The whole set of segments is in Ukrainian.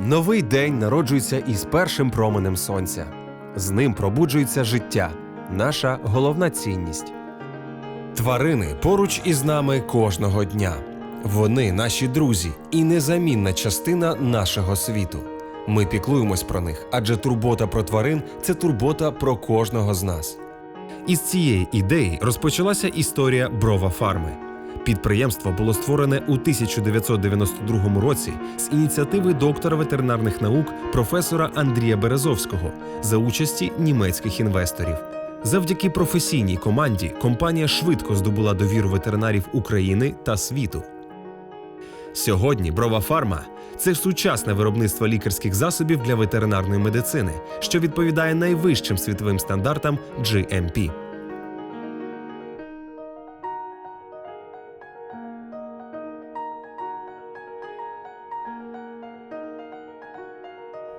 Новий день народжується із першим променем сонця. З ним пробуджується життя, наша головна цінність. Тварини поруч із нами кожного дня. Вони наші друзі і незамінна частина нашого світу. Ми піклуємось про них, адже турбота про тварин це турбота про кожного з нас. Із цієї ідеї розпочалася історія Брова Фарми. Підприємство було створене у 1992 році з ініціативи доктора ветеринарних наук професора Андрія Березовського за участі німецьких інвесторів. Завдяки професійній команді компанія швидко здобула довіру ветеринарів України та світу. Сьогодні Брова Фарма це сучасне виробництво лікарських засобів для ветеринарної медицини, що відповідає найвищим світовим стандартам GMP.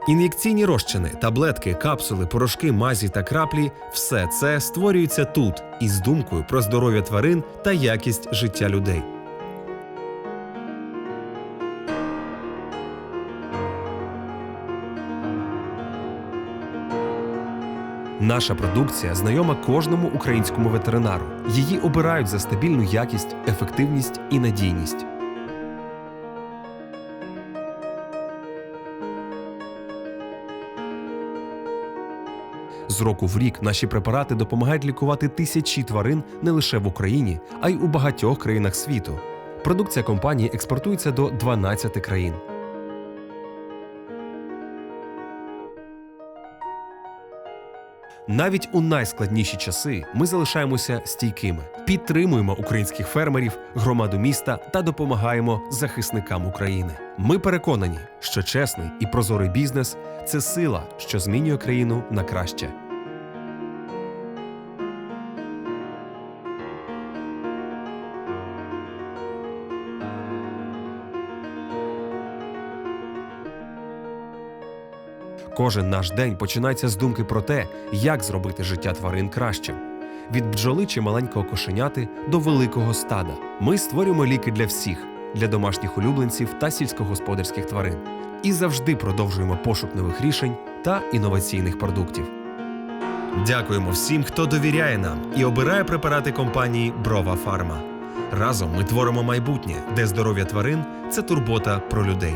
Ін'єкційні розчини, таблетки, капсули, порошки, мазі та краплі все це створюється тут із думкою про здоров'я тварин та якість життя людей. Наша продукція знайома кожному українському ветеринару. Її обирають за стабільну якість, ефективність і надійність. З року в рік наші препарати допомагають лікувати тисячі тварин не лише в Україні, а й у багатьох країнах світу. Продукція компанії експортується до 12 країн. Навіть у найскладніші часи ми залишаємося стійкими, підтримуємо українських фермерів, громаду міста та допомагаємо захисникам України. Ми переконані, що чесний і прозорий бізнес це сила, що змінює країну на краще. Кожен наш день починається з думки про те, як зробити життя тварин кращим. Від бджоли чи маленького кошеняти до великого стада. Ми створюємо ліки для всіх, для домашніх улюбленців та сільськогосподарських тварин. І завжди продовжуємо пошук нових рішень та інноваційних продуктів. Дякуємо всім, хто довіряє нам і обирає препарати компанії Брова Фарма. Разом ми творимо майбутнє, де здоров'я тварин це турбота про людей.